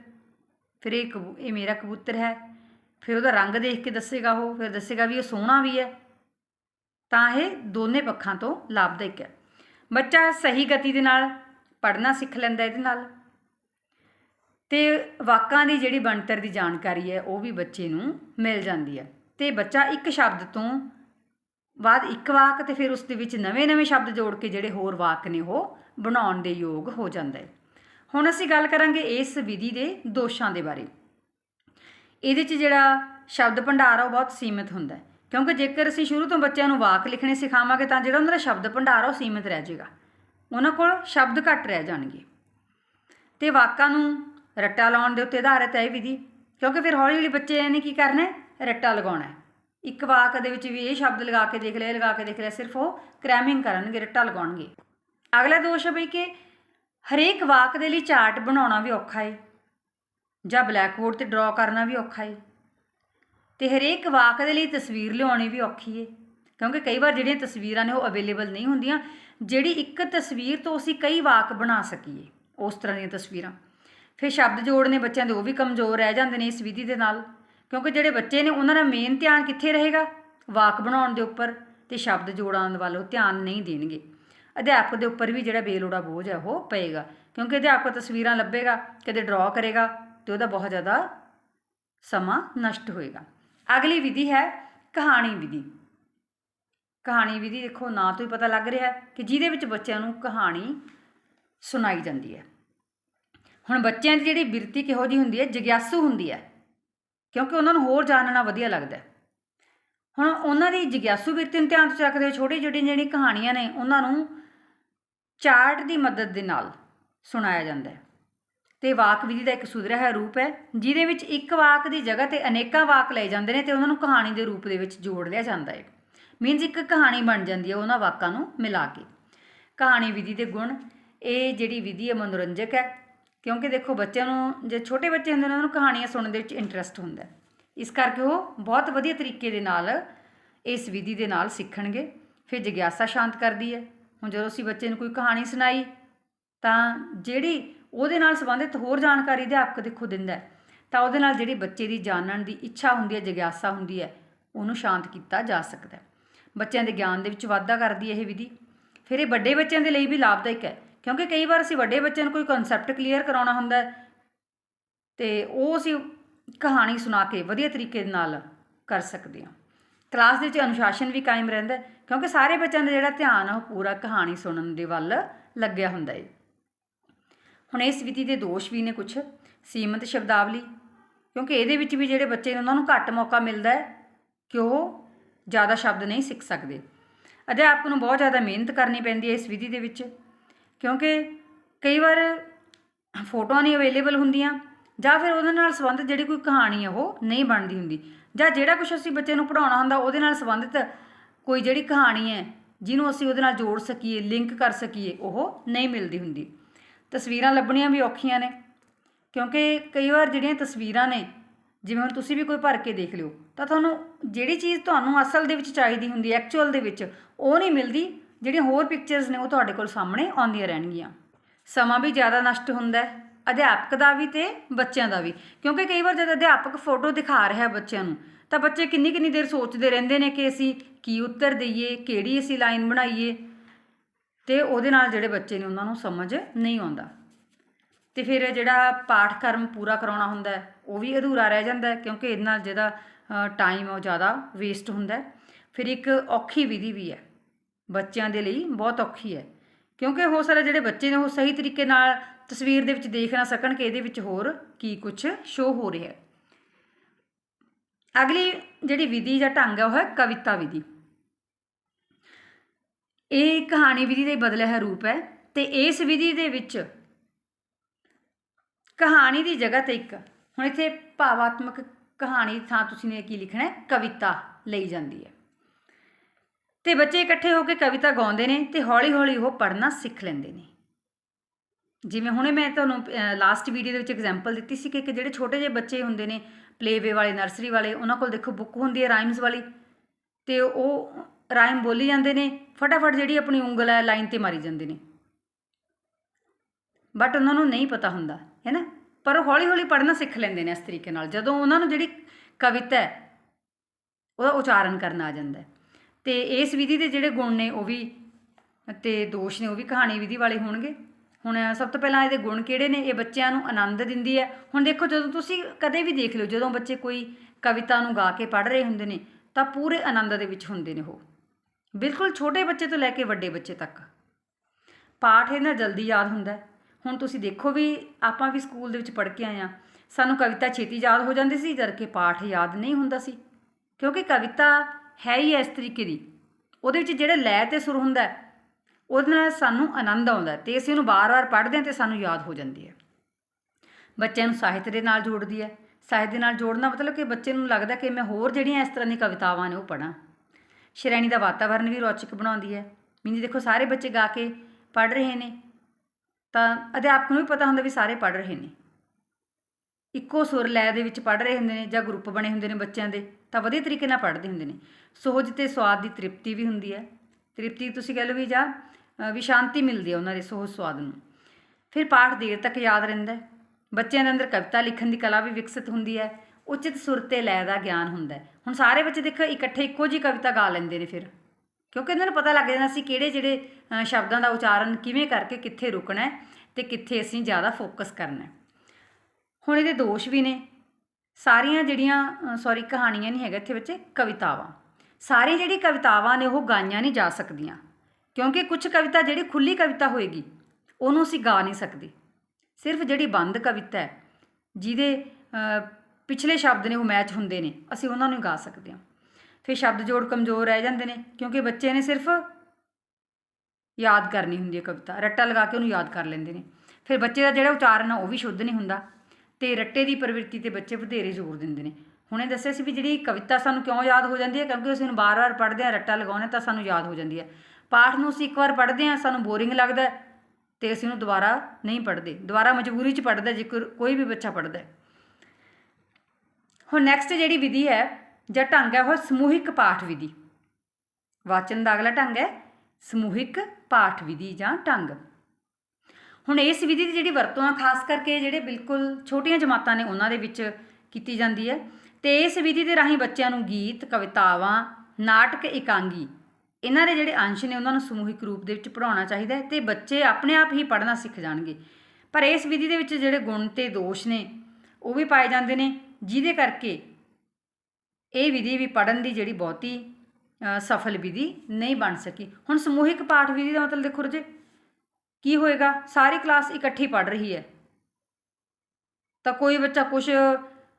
ਫਿਰ ਇਹ ਕਬੂ, ਇਹ ਮੇਰਾ ਕਬੂਤਰ ਹੈ। ਫਿਰ ਉਹਦਾ ਰੰਗ ਦੇਖ ਕੇ ਦੱਸੇਗਾ ਉਹ, ਫਿਰ ਦੱਸੇਗਾ ਵੀ ਉਹ ਸੋਹਣਾ ਵੀ ਹੈ। ਤਾਂ ਇਹ ਦੋਨੇ ਪੱਖਾਂ ਤੋਂ ਲਾਭਦਾਇਕ ਹੈ। ਬੱਚਾ ਸਹੀ ਗਤੀ ਦੇ ਨਾਲ ਪੜ੍ਹਨਾ ਸਿੱਖ ਲੈਂਦਾ ਇਹਦੇ ਨਾਲ। ਤੇ ਵਾਕਾਂ ਦੀ ਜਿਹੜੀ ਬਣਤਰ ਦੀ ਜਾਣਕਾਰੀ ਹੈ, ਉਹ ਵੀ ਬੱਚੇ ਨੂੰ ਮਿਲ ਜਾਂਦੀ ਹੈ। ਤੇ ਬੱਚਾ ਇੱਕ ਸ਼ਬਦ ਤੋਂ ਬਾਅਦ ਇੱਕ ਵਾਕ ਤੇ ਫਿਰ ਉਸ ਦੇ ਵਿੱਚ ਨਵੇਂ-ਨਵੇਂ ਸ਼ਬਦ ਜੋੜ ਕੇ ਜਿਹੜੇ ਹੋਰ ਵਾਕ ਨੇ, ਉਹ ਬਣਾਉਣ ਦੇ ਯੋਗ ਹੋ ਜਾਂਦਾ ਹੈ। ਹੁਣ ਅਸੀਂ ਗੱਲ ਕਰਾਂਗੇ ਇਸ ਵਿਧੀ ਦੇ ਦੋਸ਼ਾਂ ਦੇ ਬਾਰੇ। ਇਹਦੇ 'ਚ ਜਿਹੜਾ ਸ਼ਬਦ ਭੰਡਾਰ ਆ, ਉਹ ਬਹੁਤ ਸੀਮਿਤ ਹੁੰਦਾ ਕਿਉਂਕਿ ਜੇਕਰ ਅਸੀਂ ਸ਼ੁਰੂ ਤੋਂ ਬੱਚਿਆਂ ਨੂੰ ਵਾਕ ਲਿਖਣੇ ਸਿਖਾਵਾਂਗੇ, ਤਾਂ ਜਿਹੜਾ ਉਹਨਾਂ ਦਾ ਸ਼ਬਦ ਭੰਡਾਰ ਆ, ਉਹ ਸੀਮਿਤ ਰਹਿ ਜਾਏਗਾ। ਉਹਨਾਂ ਕੋਲ ਸ਼ਬਦ ਘੱਟ ਰਹਿ ਜਾਣਗੇ। ਤੇ ਵਾਕਾਂ ਨੂੰ ਰੱਟਾ ਲਾਉਣ ਦੇ ਉੱਤੇ ਆਧਾਰਿਤ ਹੈ ਇਹ ਵਿਧੀ। ਕਿਉਂਕਿ ਫਿਰ ਹੌਲੀ ਹੌਲੀ ਬੱਚੇ ਨੇ ਕੀ ਕਰਨਾ ਰੱਟਾ ਲਗਾਉਣਾ ਇੱਕ ਵਾਕ ਦੇ ਵਿੱਚ ਵੀ ਇਹ ਸ਼ਬਦ ਲਗਾ ਕੇ ਦੇਖ ਲਿਆ, ਇਹ ਲਗਾ ਕੇ ਦੇਖ ਲਿਆ, ਸਿਰਫ ਉਹ ਕ੍ਰੈਮਿੰਗ ਕਰਨਗੇ, ਰੱਟਾ ਲਗਾਉਣਗੇ। ਅਗਲਾ ਦੋਸ਼ ਹੈ ਬਈ ਕਿ ਹਰੇਕ ਵਾਕ ਦੇ ਲਈ ਚਾਰਟ ਬਣਾਉਣਾ ਵੀ ਔਖਾ ਹੈ ਜਾਂ ਬਲੈਕ ਬੋਰਡ ਤੇ ਡਰਾ ਕਰਨਾ ਵੀ ਔਖਾ ਏ, ਤੇ ਹਰੇਕ ਵਾਕ ਦੇ ਲਈ ਤਸਵੀਰ ਲਿਆਉਣੀ ਵੀ ਔਖੀ ਹੈ ਕਿਉਂਕਿ ਕਈ ਵਾਰ ਜਿਹੜੀਆਂ ਤਸਵੀਰਾਂ ਨੇ ਉਹ ਅਵੇਲੇਬਲ ਨਹੀਂ ਹੁੰਦੀਆਂ, ਜਿਹੜੀ ਇੱਕ ਤਸਵੀਰ ਤੋਂ ਅਸੀਂ ਕਈ ਵਾਕ ਬਣਾ ਸਕੀਏ ਉਸ ਤਰ੍ਹਾਂ ਦੀਆਂ ਤਸਵੀਰਾਂ। ਫਿਰ ਸ਼ਬਦ ਜੋੜਨੇ ਬੱਚਿਆਂ ਦੇ ਉਹ ਵੀ ਕਮਜ਼ੋਰ ਰਹਿ ਜਾਂਦੇ ਨੇ ਇਸ ਵਿਧੀ ਦੇ ਨਾਲ, ਕਿਉਂਕਿ ਜਿਹੜੇ ਬੱਚੇ ਨੇ ਉਹਨਾਂ ਦਾ ਮੇਨ ਧਿਆਨ ਕਿੱਥੇ ਰਹੇਗਾ? ਵਾਕ ਬਣਾਉਣ ਦੇ ਉੱਪਰ, ਤੇ ਸ਼ਬਦ ਜੋੜਾਂ ਵੱਲ ਉਹ ਧਿਆਨ ਨਹੀਂ ਦੇਣਗੇ। ਅਧਿਆਪਕ ਦੇ ਉੱਪਰ ਵੀ ਜਿਹੜਾ ਬੇਲੋੜਾ ਬੋਝ ਹੈ ਉਹ ਪਏਗਾ। ਕਿਉਂਕਿ ਅਧਿਆਪਕ ਤਸਵੀਰਾਂ ਲੱਭੇਗਾ ਕਦੇ ਡਰਾ ਕਰੇਗਾ ਤੇ ਉਹਦਾ ਬਹੁਤ ਜ਼ਿਆਦਾ ਸਮਾਂ ਨਸ਼ਟ ਹੋਏਗਾ। ਅਗਲੀ ਵਿਧੀ ਹੈ ਕਹਾਣੀ ਵਿਧੀ। ਕਹਾਣੀ ਵਿਧੀ ਦੇਖੋ, ਨਾਂ ਤੋਂ ਹੀ ਪਤਾ ਲੱਗ ਰਿਹਾ ਹੈ ਕਿ ਜਿਹਦੇ ਵਿੱਚ ਬੱਚਿਆਂ ਨੂੰ ਕਹਾਣੀ ਸੁਣਾਈ ਜਾਂਦੀ ਹੈ। ਹੁਣ ਬੱਚਿਆਂ ਦੀ ਜਿਹੜੀ ਬਿਰਤੀ ਕਿਹੋ ਜੀ ਹੁੰਦੀ ਹੈ? ਜਿਗਿਆਸੂ ਹੁੰਦੀ ਹੈ। ਕਿਉਂਕਿ ਉਹਨਾਂ ਨੂੰ ਹੋਰ ਜਾਣਨਾ ਵਧੀਆ ਲੱਗਦਾ ਹੈ। ਹੁਣ ਉਹਨਾਂ ਦੀ ਜਿਗਿਆਸੂ ਬਿਰਤੀ ਨੂੰ ਧਿਆਨ ਵਿੱਚ ਰੱਖਦੇ ਹੋਏ ਛੋਟੀ ਛੋਟੀ ਜਿਹੜੀ ਕਹਾਣੀਆਂ ਨੇ, ਉਹਨਾਂ ਨੂੰ ਚਾਰਟ ਦੀ ਮਦਦ ਦੇ ਨਾਲ ਸੁਣਾਇਆ ਜਾਂਦਾ ਹੈ। ਤੇ ਵਾਕ ਵਿਧੀ ਦਾ ਇੱਕ ਸੁਧਰਿਆ ਰੂਪ ਹੈ, ਜਿਹਦੇ ਵਿੱਚ ਇੱਕ ਵਾਕ ਦੀ ਜਗ੍ਹਾ ਤੇ ਅਨੇਕਾਂ ਵਾਕ ਲਏ ਜਾਂਦੇ ਨੇ ਤੇ ਉਹਨਾਂ ਨੂੰ ਕਹਾਣੀ ਦੇ ਰੂਪ ਦੇ ਵਿੱਚ ਜੋੜ ਲਿਆ ਜਾਂਦਾ ਹੈ। ਮੀਨਸ ਇੱਕ ਕਹਾਣੀ ਬਣ ਜਾਂਦੀ ਹੈ ਉਹਨਾਂ ਵਾਕਾਂ ਨੂੰ ਮਿਲਾ ਕੇ। ਕਹਾਣੀ ਵਿਧੀ ਦੇ ਗੁਣ, ਇਹ ਜਿਹੜੀ ਵਿਧੀ ਹੈ ਮਨੋਰੰਜਕ ਹੈ, ਕਿਉਂਕਿ ਦੇਖੋ ਬੱਚਿਆਂ ਨੂੰ, ਜੇ ਛੋਟੇ ਬੱਚੇ ਹੁੰਦੇ ਨੇ, ਉਹਨਾਂ ਨੂੰ ਕਹਾਣੀਆਂ ਸੁਣਨ ਦੇ ਵਿੱਚ ਇੰਟਰਸਟ ਹੁੰਦਾ ਇਸ ਕਰਕੇ ਉਹ ਬਹੁਤ ਵਧੀਆ ਤਰੀਕੇ ਦੇ ਨਾਲ ਇਸ ਵਿਧੀ ਦੇ ਨਾਲ ਸਿੱਖਣਗੇ, ਫਿਰ ਜਿਗਿਆਸਾ ਸ਼ਾਂਤ ਕਰਦੀ ਹੈ। ਹੁਣ ਜਦੋਂ ਅਸੀਂ ਬੱਚੇ ਨੂੰ ਕੋਈ ਕਹਾਣੀ ਸੁਣਾਈ, ਤਾਂ ਜਿਹੜੀ ਉਹਦੇ ਨਾਲ ਸੰਬੰਧਿਤ ਹੋਰ ਜਾਣਕਾਰੀ ਅਧਿਆਪਕ ਦੇਖੋ ਦਿੰਦਾ ਤਾਂ ਉਹਦੇ ਨਾਲ ਜਿਹੜੀ ਬੱਚੇ ਦੀ ਜਾਣਨ ਦੀ ਇੱਛਾ ਹੁੰਦੀ ਹੈ, ਜਿਗਿਆਸਾ ਹੁੰਦੀ ਹੈ, ਉਹਨੂੰ ਸ਼ਾਂਤ ਕੀਤਾ ਜਾ ਸਕਦਾ ਹੈ। ਬੱਚਿਆਂ ਦੇ ਗਿਆਨ ਦੇ ਵਿੱਚ ਵਾਧਾ ਕਰਦੀ ਹੈ ਇਹ ਵਿਧੀ। ਫਿਰ ਇਹ ਵੱਡੇ ਬੱਚਿਆਂ ਦੇ ਲਈ ਵੀ ਲਾਭਦਾਇਕ ਹੈ, ਕਿਉਂਕਿ ਕਈ ਵਾਰ ਅਸੀਂ ਵੱਡੇ ਬੱਚਿਆਂ ਨੂੰ ਕੋਈ ਕਨਸੈਪਟ ਕਲੀਅਰ ਕਰਾਉਣਾ ਹੁੰਦਾ ਹੈ, ਤੇ ਉਹ ਅਸੀਂ ਕਹਾਣੀ ਸੁਣਾ ਕੇ ਵਧੀਆ ਤਰੀਕੇ ਨਾਲ ਕਰ ਸਕਦੇ ਹਾਂ। ਕਲਾਸ ਦੇ ਵਿੱਚ ਅਨੁਸ਼ਾਸਨ ਵੀ ਕਾਇਮ ਰਹਿੰਦਾ ਕਿਉਂਕਿ ਸਾਰੇ ਬੱਚਿਆਂ ਦਾ ਜਿਹੜਾ ਧਿਆਨ ਆ, ਉਹ ਪੂਰਾ ਕਹਾਣੀ ਸੁਣਨ ਦੇ ਵੱਲ ਲੱਗਿਆ ਹੁੰਦਾ ਹੈ। ਹੁਣ ਇਸ ਵਿਧੀ ਦੇ ਦੋਸ਼ ਵੀ ਨੇ ਕੁਝ ਸੀਮਤ ਸ਼ਬਦਾਵਲੀ, ਕਿਉਂਕਿ ਇਹਦੇ ਵਿੱਚ ਵੀ ਜਿਹੜੇ ਬੱਚੇ ਨੇ ਉਹਨਾਂ ਨੂੰ ਘੱਟ ਮੌਕਾ ਮਿਲਦਾ ਹੈ ਕਿ ਉਹ ਜ਼ਿਆਦਾ ਸ਼ਬਦ ਨਹੀਂ ਸਿੱਖ ਸਕਦੇ। ਅਧਿਆਪਕ ਨੂੰ ਬਹੁਤ ਜ਼ਿਆਦਾ ਮਿਹਨਤ ਕਰਨੀ ਪੈਂਦੀ ਹੈ ਇਸ ਵਿਧੀ ਦੇ ਵਿੱਚ, ਕਿਉਂਕਿ ਕਈ ਵਾਰ ਫੋਟੋਆਂ ਨਹੀਂ ਅਵੇਲੇਬਲ ਹੁੰਦੀਆਂ ਜਾਂ ਫਿਰ ਉਹਦੇ ਨਾਲ ਸੰਬੰਧਿਤ ਜਿਹੜੀ ਕੋਈ ਕਹਾਣੀ ਹੈ ਉਹ ਨਹੀਂ ਬਣਦੀ ਹੁੰਦੀ। ਜਾਂ ਜਿਹੜਾ ਕੁਝ ਅਸੀਂ ਬੱਚੇ ਨੂੰ ਪੜਾਉਣਾ ਹੁੰਦਾ, ਉਹਦੇ ਨਾਲ ਸੰਬੰਧਿਤ ਕੋਈ ਜਿਹੜੀ ਕਹਾਣੀ ਹੈ, ਜਿਹਨੂੰ ਅਸੀਂ ਉਹਦੇ ਨਾਲ ਜੋੜ ਸਕੀਏ, ਲਿੰਕ ਕਰ ਸਕੀਏ, ਉਹ ਨਹੀਂ ਮਿਲਦੀ ਹੁੰਦੀ। ਤਸਵੀਰਾਂ ਲੱਭਣੀਆਂ ਵੀ ਔਖੀਆਂ ਨੇ, ਕਿਉਂਕਿ ਕਈ ਵਾਰ ਜਿਹੜੀਆਂ ਤਸਵੀਰਾਂ ਨੇ, ਜਿਵੇਂ ਹੁਣ ਤੁਸੀਂ ਵੀ ਕੋਈ ਭਰ ਕੇ ਦੇਖ ਲਿਓ, ਤਾਂ ਤੁਹਾਨੂੰ ਜਿਹੜੀ ਚੀਜ਼ ਤੁਹਾਨੂੰ ਅਸਲ ਦੇ ਵਿੱਚ ਚਾਹੀਦੀ ਹੁੰਦੀ ਹੈ ਐਕਚੁਅਲ ਦੇ ਵਿੱਚ, ਉਹ ਨਹੀਂ ਮਿਲਦੀ, ਜਿਹੜੀਆਂ ਹੋਰ ਪਿਕਚਰਸ ਨੇ ਉਹ ਤੁਹਾਡੇ ਕੋਲ ਸਾਹਮਣੇ ਆਉਂਦੀਆਂ ਰਹਿਣਗੀਆਂ। ਸਮਾਂ ਵੀ ਜ਼ਿਆਦਾ ਨਸ਼ਟ ਹੁੰਦਾ ਹੈ। ਅਧਿਆਪਕ ਦਾ ਵੀ ਤੇ ਬੱਚਿਆਂ ਦਾ ਵੀ। ਕਿਉਂਕਿ ਕਈ ਵਾਰ ਜਦ ਅਧਿਆਪਕ ਫੋਟੋ ਦਿਖਾ ਰਿਹਾ ਬੱਚਿਆਂ ਨੂੰ, ਤਾਂ ਬੱਚੇ ਕਿੰਨੀ ਕਿੰਨੀ ਦੇਰ ਸੋਚਦੇ ਰਹਿੰਦੇ ਨੇ ਕਿ ਅਸੀਂ ਕੀ ਉੱਤਰ ਦਈਏ, ਕਿਹੜੀ ਅਸੀਂ ਲਾਈਨ ਬਣਾਈਏ। ਤੇ ਉਹਦੇ ਨਾਲ ਜਿਹੜੇ ਬੱਚੇ ਨੇ ਉਹਨਾਂ ਨੂੰ ਸਮਝ ਨਹੀਂ ਆਉਂਦਾ। ਤੇ ਫਿਰ ਜਿਹੜਾ ਪਾਠਕ੍ਰਮ ਪੂਰਾ ਕਰਾਉਣਾ ਹੁੰਦਾ ਉਹ ਵੀ ਅਧੂਰਾ ਰਹਿ ਜਾਂਦਾ ਕਿਉਂਕਿ ਇਹਦੇ ਨਾਲ ਜਿਹੜਾ ਟਾਈਮ ਉਹ ਜ਼ਿਆਦਾ ਵੇਸਟ ਹੁੰਦਾ ਫਿਰ ਇੱਕ ਔਖੀ ਵਿਧੀ ਵੀ ਹੈ। ਬੱਚਿਆਂ ਦੇ ਲਈ ਬਹੁਤ ਔਖੀ ਹੈ। ਕਿਉਂਕਿ ਹੋ ਸਕਦਾ ਜਿਹੜੇ ਬੱਚੇ ਨੇ ਉਹ ਸਹੀ ਤਰੀਕੇ ਨਾਲ ਤਸਵੀਰ ਦੇ ਵਿੱਚ ਦੇਖ ਨਾ ਸਕਣ ਕਿ ਇਹਦੇ ਵਿੱਚ ਹੋਰ ਕੀ ਕੁਝ ਸ਼ੋ ਹੋ ਰਿਹਾ ਹੈ। ਅਗਲੀ ਜਿਹੜੀ ਵਿਧੀ ਜਾਂ ਢੰਗ ਹੈ, ਉਹ ਹੈ ਕਵਿਤਾ ਵਿਧੀ। ਇਹ ਕਹਾਣੀ ਵਿਧੀ ਦੇ ਬਦਲਿਆ ਹੋਇਆ ਰੂਪ ਹੈ ਤੇ ਇਸ ਵਿਧੀ ਦੇ ਵਿੱਚ ਕਹਾਣੀ ਦੀ ਜਗ੍ਹਾ ਤੇ ਇੱਕ, ਹੁਣ ਇੱਥੇ ਭਾਵਾਤਮਕ ਕਹਾਣੀ ਥਾਂ ਤੁਸੀਂ ਨੇ ਕੀ ਲਿਖਣਾ ਹੈ? ਕਵਿਤਾ ਲਈ ਜਾਂਦੀ ਹੈ। ਤੇ ਬੱਚੇ ਇਕੱਠੇ ਹੋ ਕੇ ਕਵਿਤਾ ਗਾਉਂਦੇ ਨੇ ਤੇ ਹੌਲੀ-ਹੌਲੀ ਉਹ ਪੜ੍ਹਨਾ ਸਿੱਖ ਲੈਂਦੇ ਨੇ। ਜਿਵੇਂ ਹੁਣੇ ਮੈਂ ਤੁਹਾਨੂੰ ਲਾਸਟ ਵੀਡੀਓ ਦੇ ਵਿੱਚ ਐਗਜ਼ਾਮਪਲ ਦਿੱਤੀ ਸੀ ਕਿ ਇੱਕ ਜਿਹੜੇ ਛੋਟੇ ਜਿਹੇ ਬੱਚੇ ਹੁੰਦੇ ਨੇ ਪਲੇਵੇ ਵਾਲੇ ਨਰਸਰੀ ਵਾਲੇ, ਉਹਨਾਂ ਕੋਲ ਦੇਖੋ ਬੁੱਕ ਹੁੰਦੀ ਹੈ ਰਾਈਮਸ ਵਾਲੀ, ਤੇ ਉਹ ਰਾਈਮ ਬੋਲੀ ਜਾਂਦੇ ਨੇ, ਫਟਾਫਟ ਜਿਹੜੀ ਆਪਣੀ ਉਂਗਲ ਹੈ ਲਾਈਨ ਤੇ ਮਾਰੀ ਜਾਂਦੇ ਨੇ। ਬਟ ਉਹਨਾਂ ਨੂੰ ਨਹੀਂ ਪਤਾ ਹੁੰਦਾ, ਹੈ ਨਾ? ਪਰ ਉਹ ਹੌਲੀ-ਹੌਲੀ ਪੜ੍ਹਨਾ ਸਿੱਖ ਲੈਂਦੇ ਨੇ ਇਸ ਤਰੀਕੇ ਨਾਲ, ਜਦੋਂ ਉਹਨਾਂ ਨੂੰ ਜਿਹੜੀ ਕਵਿਤਾ ਹੈ, ਉਹਦਾ ਉਚਾਰਨ ਕਰਨਾ ਆ ਜਾਂਦਾ ਹੈ। ਤੇ ਇਸ ਵਿਧੀ ਦੇ ਜਿਹੜੇ ਗੁਣ ਨੇ, ਉਹ ਵੀ, ਤੇ ਦੋਸ਼ ਨੇ, ਉਹ ਵੀ ਕਹਾਣੀ ਵਿਧੀ ਵਾਲੇ ਹੋਣਗੇ। ਹੁਣ ਸਭ ਤੋਂ ਪਹਿਲਾਂ ਇਹਦੇ ਗੁਣ ਕਿਹੜੇ ਨੇ? ਇਹ ਬੱਚਿਆਂ ਨੂੰ ਆਨੰਦ ਦਿੰਦੀ ਹੈ। ਹੁਣ ਦੇਖੋ, ਜਦੋਂ ਤੁਸੀਂ ਕਦੇ ਵੀ ਦੇਖ ਲਿਓ, ਜਦੋਂ ਬੱਚੇ ਕੋਈ ਕਵਿਤਾ ਨੂੰ ਗਾ ਕੇ ਪੜ੍ਹ ਰਹੇ ਹੁੰਦੇ ਨੇ, ਤਾਂ ਪੂਰੇ ਆਨੰਦ ਦੇ ਵਿੱਚ ਹੁੰਦੇ ਨੇ ਉਹ। ਬਿਲਕੁਲ ਛੋਟੇ ਬੱਚੇ ਤੋਂ ਲੈ ਕੇ ਵੱਡੇ ਬੱਚੇ ਤੱਕ। ਪਾਠ ਇਹਨਾਂ ਜਲਦੀ ਯਾਦ ਹੁੰਦਾ ਹੁਣ ਤੁਸੀਂ ਦੇਖੋ ਵੀ, ਆਪਾਂ ਵੀ ਸਕੂਲ ਦੇ ਵਿੱਚ ਪੜ੍ਹ ਕੇ ਆਏ ਆ ਸਾਨੂੰ ਕਵਿਤਾ ਛੇਤੀ ਯਾਦ ਹੋ ਜਾਂਦੀ ਸੀ, ਜਦ ਕਿ ਪਾਠ ਯਾਦ ਨਹੀਂ ਹੁੰਦਾ ਸੀ। ਕਿਉਂਕਿ ਕਵਿਤਾ ਹੈ ਹੀ ਇਸ ਤਰੀਕੇ ਦੀ। ਉਹਦੇ ਵਿੱਚ ਜਿਹੜੇ ਲੈ ਤੇ ਸੁਰ ਹੁੰਦਾ ਉਹਦੇ ਨਾਲ ਸਾਨੂੰ ਆਨੰਦ ਆਉਂਦਾ ਹੈ ਤੇ ਅਸੀਂ ਉਹਨੂੰ ਵਾਰ ਵਾਰ ਪੜ੍ਹਦੇ ਹਾਂ ਤੇ ਸਾਨੂੰ ਯਾਦ ਹੋ ਜਾਂਦੀ ਹੈ। ਬੱਚਿਆਂ ਨੂੰ ਸਾਹਿਤ ਦੇ ਨਾਲ ਜੋੜਦੀ ਹੈ। ਸਾਹਿਤ ਦੇ ਨਾਲ ਜੋੜਨਾ ਮਤਲਬ ਕਿ ਬੱਚੇ ਨੂੰ ਲੱਗਦਾ ਕਿ ਮੈਂ ਹੋਰ ਜਿਹੜੀਆਂ ਇਸ ਤਰ੍ਹਾਂ ਦੀਆਂ ਕਵਿਤਾਵਾਂ ਨੇ ਉਹ ਪੜ੍ਹਾਂ। ਸ਼੍ਰੇਣੀ ਦਾ ਵਾਤਾਵਰਣ ਵੀ ਰੌਚਕ ਬਣਾਉਂਦੀ ਹੈ। ਮੀਨਸ ਦੇਖੋ, ਸਾਰੇ ਬੱਚੇ ਗਾ ਕੇ ਪੜ੍ਹ ਰਹੇ ਨੇ ਤਾਂ ਅਧਿਆਪਕ ਨੂੰ ਵੀ ਪਤਾ ਹੁੰਦਾ ਵੀ ਸਾਰੇ ਪੜ੍ਹ ਰਹੇ ਨੇ। ਇੱਕੋ ਸੁਰ ਲੈ ਦੇ ਵਿੱਚ ਪੜ੍ਹ ਰਹੇ ਹੁੰਦੇ ਨੇ ਜਾਂ ਗਰੁੱਪ ਬਣੇ ਹੁੰਦੇ ਨੇ ਬੱਚਿਆਂ ਦੇ ਤਾਂ ਵਧੀਆ ਤਰੀਕੇ ਨਾਲ ਪੜ੍ਹਦੇ ਹੁੰਦੇ ਨੇ। ਸੋਹਜ ਤੇ ਸਵਾਦ ਦੀ ਤ੍ਰਿਪਤੀ ਵੀ ਹੁੰਦੀ ਹੈ। ਤ੍ਰਿਪਤੀ ਤੁਸੀਂ ਕਹਿ ਲਓ ਵੀ ਜਾਂ ਵੀ ਸ਼ਾਂਤੀ ਮਿਲਦੀ ਹੈ ਉਹਨਾਂ ਦੇ ਸੋਹ ਸਵਾਦ ਨੂੰ। ਫਿਰ ਪਾਠ ਦੇਰ ਤੱਕ ਯਾਦ ਰਹਿੰਦਾ ਬੱਚਿਆਂ ਦੇ ਅੰਦਰ ਕਵਿਤਾ ਲਿਖਣ ਦੀ ਕਲਾ ਵੀ ਵਿਕਸਿਤ ਹੁੰਦੀ ਹੈ। ਉਚਿਤ ਸੁਰ ਤੇ ਲੈ ਦਾ ਗਿਆਨ ਹੁੰਦਾ ਹੁਣ ਸਾਰੇ ਬੱਚੇ ਦੇਖੋ, ਇਕੱਠੇ ਇੱਕੋ ਜਿਹੀ ਕਵਿਤਾ ਗਾ ਲੈਂਦੇ ਨੇ ਫਿਰ। ਕਿਉਂਕਿ ਇਹਨਾਂ ਨੂੰ ਪਤਾ ਲੱਗ ਜਾਂਦਾ ਸੀ ਕਿਹੜੇ ਜਿਹੜੇ ਸ਼ਬਦਾਂ ਦਾ ਉਚਾਰਨ ਕਿਵੇਂ ਕਰਕੇ ਕਿੱਥੇ ਰੁਕਣਾ ਹੈ ਤੇ ਕਿੱਥੇ ਅਸੀਂ ਜ਼ਿਆਦਾ ਫੋਕਸ ਕਰਨਾ ਹੁਣ ਇਹਦੇ ਦੋਸ਼ ਵੀ ਨੇ। ਸਾਰੀਆਂ ਜਿਹੜੀਆਂ ਸੌਰੀ ਕਹਾਣੀਆਂ ਨਹੀਂ ਹੈਗਾ ਇੱਥੇ ਬੱਚੇ, ਕਵਿਤਾਵਾਂ। ਸਾਰੀ ਜਿਹੜੀ ਕਵਿਤਾਵਾਂ ਨੇ ਉਹ ਗਾਈਆਂ ਨਹੀਂ ਜਾ ਸਕਦੀਆਂ। ਕਿਉਂਕਿ ਕੁਝ ਕਵਿਤਾ ਜਿਹੜੀ ਖੁੱਲੀ ਕਵਿਤਾ ਹੋਏਗੀ, ਉਹਨੂੰ ਅਸੀਂ ਗਾ ਨਹੀਂ ਸਕਦੇ। ਸਿਰਫ ਜਿਹੜੀ ਬੰਦ ਕਵਿਤਾ ਹੈ, ਜਿਹਦੇ ਪਿਛਲੇ ਸ਼ਬਦ ਨੇ ਉਹ ਮੈਚ ਹੁੰਦੇ ਨੇ, ਅਸੀਂ ਉਹਨਾਂ ਨੂੰ ਹੀ ਗਾ ਸਕਦੇ ਹਾਂ। ਫਿਰ ਸ਼ਬਦ ਜੋੜ ਕਮਜ਼ੋਰ ਰਹਿ ਜਾਂਦੇ ਨੇ, ਕਿਉਂਕਿ ਬੱਚੇ ਨੇ ਸਿਰਫ ਯਾਦ ਕਰਨੀ ਹੁੰਦੀ ਹੈ ਕਵਿਤਾ, ਰੱਟਾ ਲਗਾ ਕੇ ਉਹਨੂੰ ਯਾਦ ਕਰ ਲੈਂਦੇ ਨੇ। ਫਿਰ ਬੱਚੇ ਦਾ ਜਿਹੜਾ ਉਚਾਰਨ ਆ, ਉਹ ਵੀ ਸ਼ੁੱਧ ਨਹੀਂ ਹੁੰਦਾ ਤੇ ਰੱਟੇ ਦੀ ਪ੍ਰਵਿਰਤੀ ਤੇ ਬੱਚੇ ਵਧੇਰੇ ਜ਼ੋਰ ਦਿੰਦੇ ਨੇ। ਹੁਣੇ ਦੱਸਿਆ ਸੀ ਵੀ ਜਿਹੜੀ ਕਵਿਤਾ ਸਾਨੂੰ ਕਿਉਂ ਯਾਦ ਹੋ ਜਾਂਦੀ ਹੈ, ਕਿਉਂਕਿ ਅਸੀਂ ਨੂੰ ਵਾਰ ਵਾਰ ਪੜ੍ਹਦੇ ਹਾਂ, ਰੱਟਾ ਲਗਾਉਂਦੇ ਤਾਂ ਸਾਨੂੰ ਯਾਦ ਹੋ ਜਾਂਦੀ ਹੈ। ਪਾਠ ਨੂੰ ਅਸੀਂ ਇੱਕ ਵਾਰ ਪੜ੍ਹਦੇ ਹਾਂ, ਸਾਨੂੰ ਬੋਰਿੰਗ ਲੱਗਦਾ ਹੈ ਤੇ ਅਸੀਂ ਉਹਨੂੰ ਦੁਬਾਰਾ ਨਹੀਂ ਪੜ੍ਹਦੇ। ਦੁਬਾਰਾ ਮਜਬੂਰੀ 'ਚ ਪੜ੍ਹਦਾ ਜੇ ਕੋਈ ਵੀ ਬੱਚਾ ਪੜ੍ਹਦਾ ਹੁਣ ਨੈਕਸਟ ਜਿਹੜੀ ਵਿਧੀ ਹੈ, ਜਾਂ ਢੰਗ ਹੈ, ਉਹ ਸਮੂਹਿਕ ਪਾਠ ਵਿਧੀ। ਵਾਚਨ ਦਾ ਅਗਲਾ ਢੰਗ ਹੈ, ਸਮੂਹਿਕ ਪਾਠ ਵਿਧੀ ਜਾਂ ਢੰਗ। ਹੁਣ ਇਸ ਵਿਧੀ ਦੀ ਜਿਹੜੀ ਵਰਤੋਂ ਆ, ਖਾਸ ਕਰਕੇ ਜਿਹੜੇ ਬਿਲਕੁਲ ਛੋਟੀਆਂ ਜਮਾਤਾਂ ਨੇ, ਉਹਨਾਂ ਦੇ ਵਿੱਚ ਕੀਤੀ ਜਾਂਦੀ ਹੈ। ਤੇ ਇਸ ਵਿਧੀ ਦੇ ਰਾਹੀਂ ਬੱਚਿਆਂ ਨੂੰ ਗੀਤ, ਕਵਿਤਾਵਾਂ, ਨਾਟਕ, ਇਕਾਂਗੀ, ਇਹਨਾਂ ਦੇ ਜਿਹੜੇ ਅੰਸ਼ ਨੇ ਉਹਨਾਂ ਨੂੰ ਸਮੂਹਿਕ ਰੂਪ ਦੇ ਵਿੱਚ ਪੜਾਉਣਾ ਚਾਹੀਦਾ ਹੈ ਤੇ ਬੱਚੇ ਆਪਣੇ ਆਪ ਹੀ ਪੜ੍ਹਨਾ ਸਿੱਖ ਜਾਣਗੇ। ਪਰ ਇਸ ਵਿਧੀ ਦੇ ਵਿੱਚ ਜਿਹੜੇ ਗੁਣ ਤੇ ਦੋਸ਼ ਨੇ, ਉਹ ਵੀ ਪਾਏ ਜਾਂਦੇ ਨੇ, ਜਿਹਦੇ ਕਰਕੇ ਇਹ ਵਿਧੀ ਵੀ ਪੜਨ ਦੀ ਜਿਹੜੀ ਬਹੁਤੀ ਸਫਲ ਵਿਧੀ ਨਹੀਂ ਬਣ ਸਕੀ। ਹੁਣ ਸਮੂਹਿਕ ਪਾਠ ਵਿਧੀ ਦਾ ਮਤਲਬ ਦੇਖੋ ਰਜੇ, ਕੀ ਹੋਏਗਾ? ਸਾਰੀ ਕਲਾਸ ਇਕੱਠੀ ਪੜ ਰਹੀ ਹੈ। ਤਾਂ ਕੋਈ ਬੱਚਾ ਕੁਝ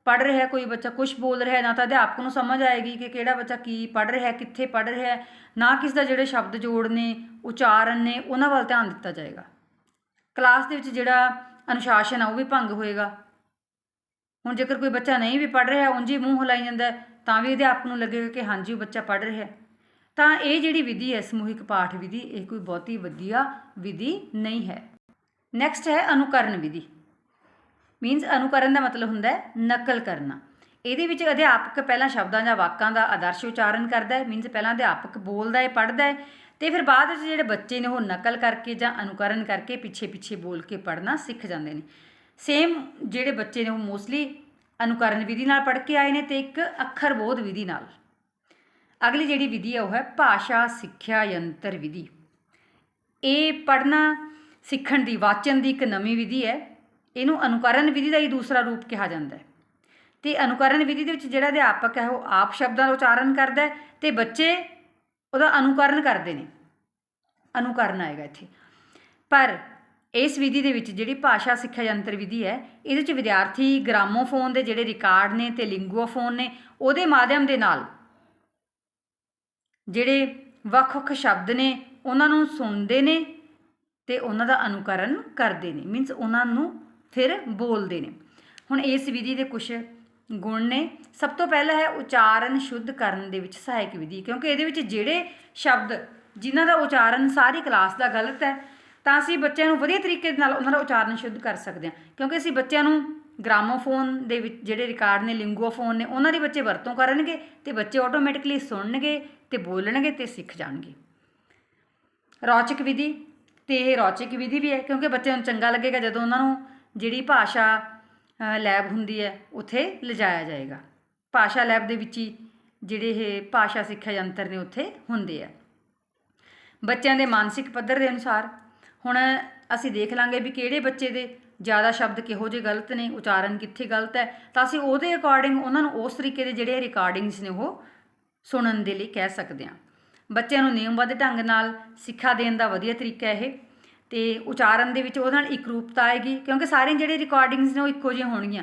ਪੜ ਰਿਹਾ ਕੋਈ ਬੱਚਾ ਕੁਝ ਬੋਲ ਰਿਹਾ ਨਾ ਤਾਂ ਅਧਿਆਪਕ ਨੂੰ ਸਮਝ ਆਏਗੀ ਕਿ ਕਿਹੜਾ ਬੱਚਾ ਕੀ ਪੜ ਰਿਹਾ ਕਿੱਥੇ ਪੜ ਰਿਹਾ ਨਾ ਕਿਸ ਦਾ ਜਿਹੜੇ ਸ਼ਬਦ ਜੋੜ ਨੇ, ਉਚਾਰਨ ਨੇ, ਉਹਨਾਂ ਵੱਲ ਧਿਆਨ ਦਿੱਤਾ ਜਾਏਗਾ। ਕਲਾਸ ਦੇ ਵਿੱਚ ਜਿਹੜਾ ਅਨੁਸ਼ਾਸਨ ਆ, ਉਹ ਵੀ ਭੰਗ ਹੋਏਗਾ। ਹੁਣ ਜੇਕਰ ਕੋਈ ਬੱਚਾ ਨਹੀਂ ਵੀ ਪੜ ਰਿਹਾ, ਉਂਝ ਹੀ ਮੂੰਹ ਹਿਲਾਈ ਜਾਂਦਾ ਤਾਂ ਵੀ ਅਧਿਆਪਕ ਨੂੰ ਲੱਗੇਗਾ ਕਿ ਹਾਂਜੀ, ਉਹ ਬੱਚਾ ਪੜ ਰਿਹਾ ਤਾਂ ਇਹ ਜਿਹੜੀ ਵਿਧੀ ਹੈ, ਸਮੂਹਿਕ ਪਾਠ ਵਿਧੀ, ਇਹ ਕੋਈ ਬਹੁਤੀ ਵਧੀਆ ਵਿਧੀ ਨਹੀਂ ਹੈ। ਨੈਕਸਟ ਹੈ ਅਨੁਕਰਨ ਵਿਧੀ। ਮੀਨਸ ਅਨੁਕਰਨ ਦਾ ਮਤਲਬ ਹੁੰਦਾ ਹੈ ਨਕਲ ਕਰਨਾ। ਇਹਦੇ ਵਿੱਚ ਅਧਿਆਪਕ ਪਹਿਲਾਂ ਸ਼ਬਦਾਂ ਜਾਂ ਵਾਕਾਂ ਦਾ ਆਦਰਸ਼ ਉਚਾਰਨ ਕਰਦਾ ਹੈ। ਮੀਨਸ ਪਹਿਲਾਂ ਅਧਿਆਪਕ ਬੋਲਦਾ ਹੈ, ਪੜ੍ਹਦਾ ਹੈ ਤੇ ਫਿਰ ਬਾਅਦ ਵਿੱਚ ਜਿਹੜੇ ਬੱਚੇ ਨੇ ਉਹ ਨਕਲ ਕਰਕੇ ਜਾਂ ਅਨੁਕਰਨ ਕਰਕੇ ਪਿੱਛੇ ਪਿੱਛੇ ਬੋਲ ਕੇ ਪੜ੍ਹਨਾ ਸਿੱਖ ਜਾਂਦੇ ਨੇ। ਸੇਮ ਜਿਹੜੇ ਬੱਚੇ ਨੇ ਉਹ ਮੋਸਟਲੀ ਅਨੁਕਰਨ ਵਿਧੀ ਨਾਲ ਪੜ੍ਹ ਕੇ ਆਏ ਨੇ ਤੇ ਇੱਕ ਅੱਖਰ ਬੋਧ ਵਿਧੀ ਨਾਲ। ਅਗਲੀ ਜਿਹੜੀ ਵਿਧੀ ਹੈ ਉਹ ਹੈ ਭਾਸ਼ਾ ਸਿੱਖਿਆ ਯੰਤਰ ਵਿਧੀ। ਇਹ ਪੜ੍ਹਨਾ ਸਿੱਖਣ ਦੀ, ਵਾਚਨ ਦੀ ਇੱਕ ਨਵੀਂ ਵਿਧੀ ਹੈ। ਇਹਨੂੰ ਅਨੁਕਰਨ ਵਿਧੀ ਦਾ ਹੀ ਦੂਸਰਾ ਰੂਪ ਕਿਹਾ ਜਾਂਦਾ ਹੈ। ਤੇ ਅਨੁਕਰਨ ਵਿਧੀ ਦੇ ਵਿੱਚ ਜਿਹੜਾ ਅਧਿਆਪਕ ਹੈ, ਉਹ ਆਪ ਸ਼ਬਦਾਂ ਦਾ ਉਚਾਰਨ ਕਰਦਾ ਹੈ ਤੇ ਬੱਚੇ ਉਹਦਾ ਅਨੁਕਰਨ ਕਰਦੇ ਨੇ। ਅਨੁਕਰਨ ਆਏਗਾ ਇੱਥੇ। ਪਰ ਇਸ ਵਿਧੀ ਦੇ ਵਿੱਚ ਜਿਹੜੀ ਭਾਸ਼ਾ ਸਿੱਖਿਆ ਯੰਤਰ ਵਿਧੀ ਹੈ, ਇਹਦੇ ਵਿੱਚ ਵਿਦਿਆਰਥੀ ਗ੍ਰਾਮੋਫੋਨ ਦੇ ਜਿਹੜੇ ਰਿਕਾਰਡ ਨੇ ਤੇ ਲਿੰਗੂਆਫੋਨ ਨੇ, ਉਹਦੇ ਮਾਧਿਅਮ ਦੇ ਨਾਲ ਜਿਹੜੇ ਵੱਖ-ਵੱਖ ਸ਼ਬਦ ਨੇ, ਉਹਨਾਂ ਨੂੰ ਸੁਣਦੇ ਨੇ ਤੇ ਉਹਨਾਂ ਦਾ ਅਨੁਕਰਨ ਕਰਦੇ ਨੇ। ਮੀਨਸ ਉਹਨਾਂ ਨੂੰ ਫਿਰ ਬੋਲਦੇ ਨੇ। ਹੁਣ ਇਸ ਵਿਧੀ ਦੇ ਕੁਝ ਗੁਣ ਨੇ। ਸਭ ਤੋਂ ਪਹਿਲਾ ਹੈ ਉਚਾਰਨ ਸ਼ੁੱਧ ਕਰਨ ਦੇ ਵਿੱਚ ਸਹਾਇਕ ਵਿਧੀ, ਕਿਉਂਕਿ ਇਹਦੇ ਵਿੱਚ ਜਿਹੜੇ ਸ਼ਬਦ ਜਿਨ੍ਹਾਂ ਦਾ ਉਚਾਰਨ ਸਾਰੀ ਕਲਾਸ ਦਾ ਗਲਤ ਹੈ, ਤਾਂ ਅਸੀਂ ਬੱਚਿਆਂ ਨੂੰ ਵਧੀਆ ਤਰੀਕੇ ਦੇ ਨਾਲ ਉਹਨਾਂ ਦਾ ਉਚਾਰਨ ਸ਼ੁੱਧ ਕਰ ਸਕਦੇ ਹਾਂ। ਕਿਉਂਕਿ ਅਸੀਂ ਬੱਚਿਆਂ ਨੂੰ ਗ੍ਰਾਮੋਫੋਨ ਦੇ ਵਿੱਚ ਜਿਹੜੇ ਰਿਕਾਰਡ ਨੇ ਲਿੰਗੂਆਫੋਨ ਨੇ, ਉਹਨਾਂ ਦੀ ਬੱਚੇ ਵਰਤੋਂ ਕਰਨਗੇ ਤੇ ਬੱਚੇ ਆਟੋਮੈਟਿਕਲੀ ਸੁਣਨਗੇ ਤੇ ਬੋਲਣਗੇ ਤੇ ਸਿੱਖ ਜਾਣਗੇ। ਰੌਚਕ ਵਿਧੀ, ਤੇ ਇਹ ਰੌਚਕ ਵਿਧੀ ਵੀ ਹੈ, ਕਿਉਂਕਿ ਬੱਚਿਆਂ ਨੂੰ ਚੰਗਾ ਲੱਗੇਗਾ ਜਦੋਂ ਉਹਨਾਂ ਨੂੰ ਜਿਹੜੀ ਭਾਸ਼ਾ ਲੈਬ ਹੁੰਦੀ ਹੈ, ਉੱਥੇ ਲਿਜਾਇਆ ਜਾਏਗਾ। ਭਾਸ਼ਾ ਲੈਬ ਦੇ ਵਿੱਚ ਹੀ ਜਿਹੜੇ ਇਹ ਭਾਸ਼ਾ ਸਿੱਖਿਆ ਯੰਤਰ ਨੇ, ਉੱਥੇ ਹੁੰਦੇ ਆ। ਬੱਚਿਆਂ ਦੇ ਮਾਨਸਿਕ ਪੱਧਰ ਦੇ ਅਨੁਸਾਰ, ਹੁਣ ਅਸੀਂ ਦੇਖ ਲਾਂਗੇ ਵੀ ਕਿਹੜੇ ਬੱਚੇ ਦੇ ਜ਼ਿਆਦਾ ਸ਼ਬਦ ਕਿਹੋ ਜਿਹੇ ਗਲਤ ਨੇ, ਉਚਾਰਨ ਕਿੱਥੇ ਗਲਤ ਹੈ, ਤਾਂ ਅਸੀਂ ਉਹਦੇ ਅਕੋਰਡਿੰਗ ਉਹਨਾਂ ਨੂੰ ਉਸ ਤਰੀਕੇ ਦੇ ਜਿਹੜੇ ਰਿਕਾਰਡਿੰਗਸ ਨੇ, ਉਹ ਸੁਣਨ ਦੇ ਲਈ ਕਹਿ ਸਕਦੇ ਹਾਂ। ਬੱਚਿਆਂ ਨੂੰ ਨਿਯਮਬੱਧ ਢੰਗ ਨਾਲ ਸਿੱਖਿਆ ਦੇਣ ਦਾ ਵਧੀਆ ਤਰੀਕਾ ਇਹ। ਤੇ ਉਚਾਰਨ ਦੇ ਵਿੱਚ ਉਹਦੇ ਨਾਲ ਇਕਰੂਪਤਾ ਆਏਗੀ, ਕਿਉਂਕਿ ਸਾਰੀਆਂ ਜਿਹੜੇ ਰਿਕਾਰਡਿੰਗਸ ਨੇ ਉਹ ਇੱਕੋ ਜਿਹੀਆਂ ਹੋਣਗੀਆਂ।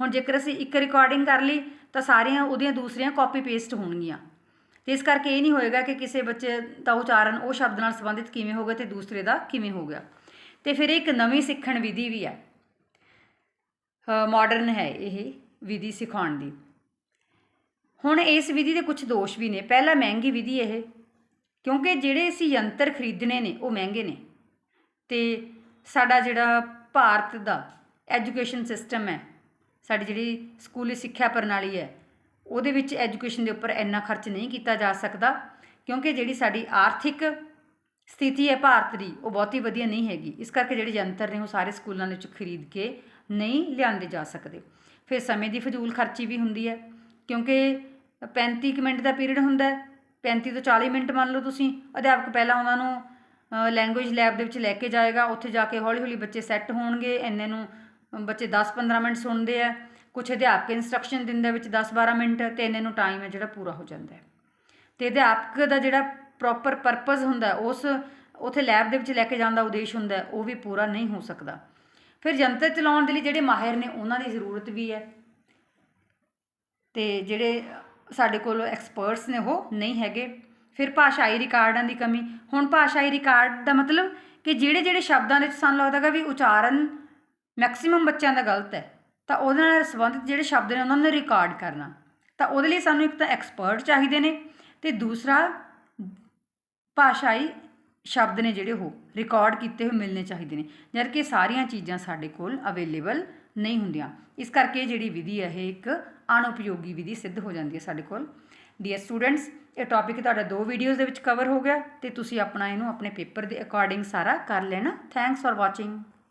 ਹੁਣ ਜੇਕਰ ਅਸੀਂ ਇੱਕ ਰਿਕਾਰਡਿੰਗ ਕਰ ਲਈ, ਤਾਂ ਸਾਰੀਆਂ ਉਹਦੀਆਂ ਦੂਸਰੀਆਂ ਕਾਪੀ ਪੇਸਟ ਹੋਣਗੀਆਂ। ਤੇ ਇਸ ਕਰਕੇ ਇਹ ਨਹੀਂ ਹੋਏਗਾ ਕਿ ਕਿਸੇ ਬੱਚੇ ਦਾ ਉਚਾਰਨ ਉਹ ਸ਼ਬਦ ਨਾਲ ਸੰਬੰਧਿਤ ਕਿਵੇਂ ਹੋ ਗਿਆ ਤੇ ਦੂਸਰੇ ਦਾ ਕਿਵੇਂ ਹੋ ਗਿਆ। ਤੇ ਫਿਰ ਇੱਕ ਨਵੀਂ ਸਿੱਖਣ ਵਿਧੀ ਵੀ ਹੈ। ਮਾਡਰਨ ਹੈ ਇਹ ਵਿਧੀ ਸਿਖਾਉਣ ਦੀ। ਹੁਣ ਇਸ ਵਿਧੀ ਦੇ ਕੁਝ ਦੋਸ਼ ਵੀ ਨੇ। ਪਹਿਲਾ ਮਹਿੰਗੀ ਵਿਧੀ ਇਹ, ਕਿਉਂਕਿ ਜਿਹੜੇ ਅਸੀਂ ਯੰਤਰ ਖਰੀਦਣੇ ਨੇ, ਉਹ ਮਹਿੰਗੇ ਨੇ। ਤੇ ਸਾਡਾ ਜਿਹੜਾ ਭਾਰਤ ਦਾ ਐਜੂਕੇਸ਼ਨ ਸਿਸਟਮ ਹੈ, ਸਾਡੀ ਜਿਹੜੀ ਸਕੂਲੀ ਸਿੱਖਿਆ ਪ੍ਰਣਾਲੀ ਹੈ, ਉਹਦੇ ਵਿੱਚ ਐਜੂਕੇਸ਼ਨ ਦੇ ਉੱਪਰ ਇੰਨਾ ਖਰਚ ਨਹੀਂ ਕੀਤਾ ਜਾ ਸਕਦਾ, ਕਿਉਂਕਿ ਜਿਹੜੀ ਸਾਡੀ ਆਰਥਿਕ ਸਥਿਤੀ ਹੈ ਭਾਰਤ ਦੀ, ਉਹ ਬਹੁਤੀ ਵਧੀਆ ਨਹੀਂ ਹੈਗੀ। ਇਸ ਕਰਕੇ ਜਿਹੜੇ ਯੰਤਰ ਨੇ ਉਹ ਸਾਰੇ ਸਕੂਲਾਂ ਦੇ ਵਿੱਚ ਖਰੀਦ ਕੇ ਨਹੀਂ ਲਿਆਂਦੇ ਜਾ ਸਕਦੇ। ਫਿਰ ਸਮੇਂ ਦੀ ਫਜ਼ੂਲ ਖਰਚੀ ਵੀ ਹੁੰਦੀ ਹੈ, ਕਿਉਂਕਿ 35 ਕੁ ਮਿੰਟ ਦਾ ਪੀਰੀਅਡ ਹੁੰਦਾ ਹੈ 35 ਤੋਂ 40 ਮਿੰਟ ਮੰਨ ਲਓ ਤੁਸੀਂ, ਅਧਿਆਪਕ ਪਹਿਲਾਂ ਉਹਨਾਂ ਨੂੰ ਲੈਂਗੁਏਜ ਲੈਬ ਦੇ ਵਿੱਚ ਲੈ ਕੇ ਜਾਏਗਾ। ਉੱਥੇ ਜਾ ਕੇ ਹੌਲੀ ਹੌਲੀ ਬੱਚੇ ਸੈੱਟ ਹੋਣਗੇ। ਇੰਨੇ ਨੂੰ ਬੱਚੇ 10-15 ਮਿੰਟ ਸੁਣਦੇ ਆ। ਕੁਝ ਅਧਿਆਪਕ ਇਨਸਟਰਕਸ਼ਨ ਦਿੰਦੇ ਵਿੱਚ 10-12 ਮਿੰਟ ਤੇ ਇੰਨੇ ਨੂੰ ਟਾਈਮ ਹੈ ਜਿਹੜਾ ਪੂਰਾ ਹੋ ਜਾਂਦਾ ਹੈ। ਤੇ ਅਧਿਆਪਕ ਦਾ ਜਿਹੜਾ ਪ੍ਰੋਪਰ ਪਰਪਸ ਹੁੰਦਾ ਉਸ ਉਥੇ ਲੈਬ ਦੇ ਵਿੱਚ ਲੈ ਕੇ ਜਾਣ ਦਾ ਉਦੇਸ਼ ਹੁੰਦਾ ਉਹ ਵੀ ਪੂਰਾ ਨਹੀਂ ਹੋ ਸਕਦਾ। ਫਿਰ ਯੰਤਰ ਚਲਾਉਣ ਦੇ ਲਈ ਜਿਹੜੇ ਮਾਹਿਰ ਨੇ, ਉਹਨਾਂ ਦੀ ਜ਼ਰੂਰਤ ਵੀ ਹੈ। ਤੇ ਜਿਹੜੇ ਸਾਡੇ ਕੋਲ ਐਕਸਪਰਟਸ ਨੇ, ਉਹ ਨਹੀਂ ਹੈਗੇ। ਫਿਰ ਭਾਸ਼ਾਈ ਰਿਕਾਰਡਾਂ ਦੀ ਕਮੀ। ਹੁਣ ਭਾਸ਼ਾਈ ਰਿਕਾਰਡ ਦਾ ਮਤਲਬ ਕਿ ਜਿਹੜੇ ਜਿਹੜੇ ਸ਼ਬਦਾਂ ਦੇ ਵਿੱਚ ਸਾਨੂੰ ਲੱਗਦਾਗਾ ਵੀ ਉਚਾਰਨ ਮੈਕਸਿਮਮ ਬੱਚਿਆਂ ਦਾ ਗਲਤ ਹੈ, ਤਾਂ ਉਹਦੇ ਨਾਲ ਸੰਬੰਧਿਤ ਜਿਹੜੇ ਸ਼ਬਦ ਨੇ ਉਹਨਾਂ ਨੂੰ ਰਿਕਾਰਡ ਕਰਨਾ। ਤਾਂ ਉਹਦੇ ਲਈ ਸਾਨੂੰ ਇੱਕ ਤਾਂ ਐਕਸਪਰਟ ਚਾਹੀਦੇ ਨੇ ਤੇ ਦੂਸਰਾ ਭਾਸ਼ਾਈ ਸ਼ਬਦ ਨੇ ਜਿਹੜੇ ਉਹ ਰਿਕਾਰਡ ਕੀਤੇ ਹੋਏ ਮਿਲਨੇ ਚਾਹੀਦੇ ਨੇ, ਜਦ ਕਿ ਸਾਰੀਆਂ ਚੀਜ਼ਾਂ ਸਾਡੇ ਕੋਲ ਅਵੇਲੇਬਲ ਨਹੀਂ ਹੁੰਦੀਆਂ। ਇਸ ਕਰਕੇ ਜਿਹੜੀ ਵਿਧੀ ਹੈ, ਇਹ ਇੱਕ ਅਨਉਪਯੋਗੀ ਵਿਧੀ ਸਿੱਧ ਹੋ ਜਾਂਦੀ ਹੈ ਸਾਡੇ ਕੋਲ। ਡੀਅਰ ਸਟੂਡੈਂਟਸ ਇਹ ਟੌਪਿਕ ਤੁਹਾਡਾ ਦੋ ਵੀਡੀਓਜ਼ ਦੇ ਵਿੱਚ ਕਵਰ ਹੋ ਗਿਆ ਤੇ ਤੁਸੀਂ ਆਪਣਾ ਇਹਨੂੰ ਆਪਣੇ ਪੇਪਰ ਦੇ ਅਕੋਰਡਿੰਗ ਸਾਰਾ ਕਰ ਲੈਣਾ। Thanks for watching